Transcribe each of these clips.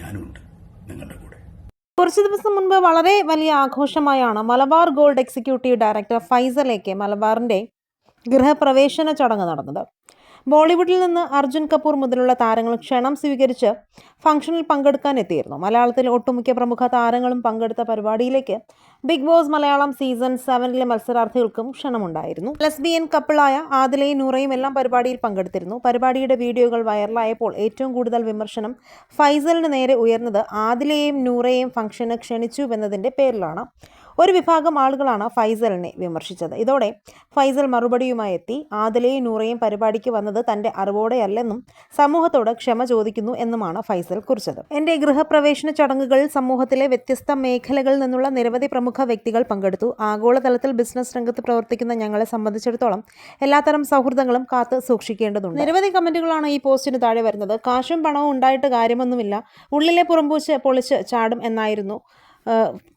ഞാനുമുണ്ട്. നിങ്ങളുടെ കൂടെ. കുറച്ച് ദിവസം മുൻപ് വളരെ വലിയ ആഘോഷമായാണ് Malabar gold executive director Faisal A K മലബാറിന്റെ ഗൃഹപ്രവേശന ചടങ്ങ് നടന്നത്. ബോളിവുഡിൽ നിന്ന് അർജുൻ കപൂർ മുതലുള്ള താരങ്ങൾ ക്ഷണം സ്വീകരിച്ച് ഫംഗ്ഷനിൽ പങ്കെടുക്കാൻ എത്തിയിരുന്നു. മലയാളത്തിലെ ഒട്ടുമിക്ക പ്രമുഖ താരങ്ങളും പങ്കെടുത്ത പരിപാടിയിലേക്ക് ബിഗ് ബോസ് മലയാളം സീസൺ സെവനിലെ മത്സരാർത്ഥികൾക്കും ക്ഷണമുണ്ടായിരുന്നു. ലെസ്ബിയൻ കപ്പിളായ ആദിലയും നൂറയും എല്ലാം പരിപാടിയിൽ പങ്കെടുത്തിരുന്നു. പരിപാടിയുടെ വീഡിയോകൾ വൈറലായപ്പോൾ ഏറ്റവും കൂടുതൽ വിമർശനം ഫൈസലിന് നേരെ ഉയർന്നത് ആദിലയെയും നൂറയെയും ഫംഗ്ഷന് ക്ഷണിച്ചു എന്നതിന്റെ പേരിലാണ്. ഒരു വിഭാഗം ആളുകളാണ് ഫൈസലിനെ വിമർശിച്ചത്. ഇതോടെ ഫൈസൽ മറുപടിയുമായി എത്തി. ആദിലയും നൂറയും പരിപാടിക്ക് വന്നത് തന്റെ അറിവോടെയല്ലെന്നും സമൂഹത്തോട് ക്ഷമ ചോദിക്കുന്നു എന്നുമാണ് ഫൈസൽ കുറിച്ചത്. എന്റെ ഗൃഹപ്രവേശന ചടങ്ങുകൾ സമൂഹത്തിലെ വ്യത്യസ്ത മേഖലകളിൽ നിന്നുള്ള നിരവധി പ്രമുഖ വ്യക്തികൾ പങ്കെടുത്തു. ആഗോളതലത്തിൽ ബിസിനസ് രംഗത്ത് പ്രവർത്തിക്കുന്ന ഞങ്ങളെ സംബന്ധിച്ചിടത്തോളം എല്ലാത്തരം സൗഹൃദങ്ങളും കാത്ത് സൂക്ഷിക്കേണ്ടതുണ്ട്. നിരവധി കമന്റുകളാണ് ഈ പോസ്റ്റിന് താഴെ വരുന്നത്. കാശും പണവും ഉണ്ടായിട്ട് കാര്യമൊന്നുമില്ല. ഉള്ളിലെ പുറംപൂച്ച് പൊളിച്ച് ചാടും എന്നായിരുന്നു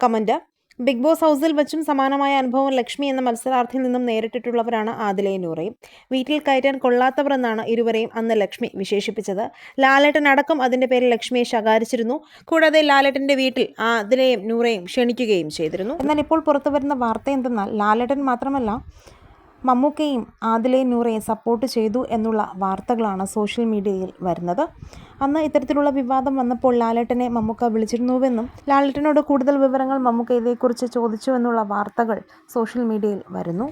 കമന്റ് ബിഗ് ബോസ് ഹൗസിൽ വെച്ചും സമാനമായ അനുഭവം ലക്ഷ്മി എന്ന മത്സരാർത്ഥിയിൽ നിന്നും നേരിട്ടിട്ടുള്ളവരാണ് ആദിലയും നൂറയും വീട്ടിൽ കയറ്റാൻ കൊള്ളാത്തവർ എന്നാണ് ഇരുവരെയും അന്ന് ലക്ഷ്മി വിശേഷിപ്പിച്ചത്. ലാലേട്ടൻ അടക്കം അതിന്റെ പേരിൽ ലക്ഷ്മിയെ ശകാരിച്ചിരുന്നു. കൂടാതെ ലാലേട്ടന്റെ വീട്ടിൽ ആദിലയും നൂറയും ക്ഷണിക്കുകയും ചെയ്തിരുന്നു. എന്നാൽ ഇപ്പോൾ പുറത്തു വരുന്ന വാർത്ത എന്തെന്നാൽ ലാലേട്ടൻ മാത്രമല്ല മമ്മൂക്കയും ആദിലെ നൂറയും സപ്പോർട്ട് ചെയ്തു എന്നുള്ള വാർത്തകളാണ് സോഷ്യൽ മീഡിയയിൽ വരുന്നത്. അന്ന് ഇത്തരത്തിലുള്ള വിവാദം വന്നപ്പോൾ ലാലേട്ടനെ മമ്മൂക്ക വിളിച്ചിരുന്നുവെന്നും ലാലേട്ടനോട് കൂടുതൽ വിവരങ്ങൾ മമ്മൂക്ക ഇതേക്കുറിച്ച് ചോദിച്ചു എന്നുള്ള വാർത്തകൾ സോഷ്യൽ മീഡിയയിൽ വരുന്നു.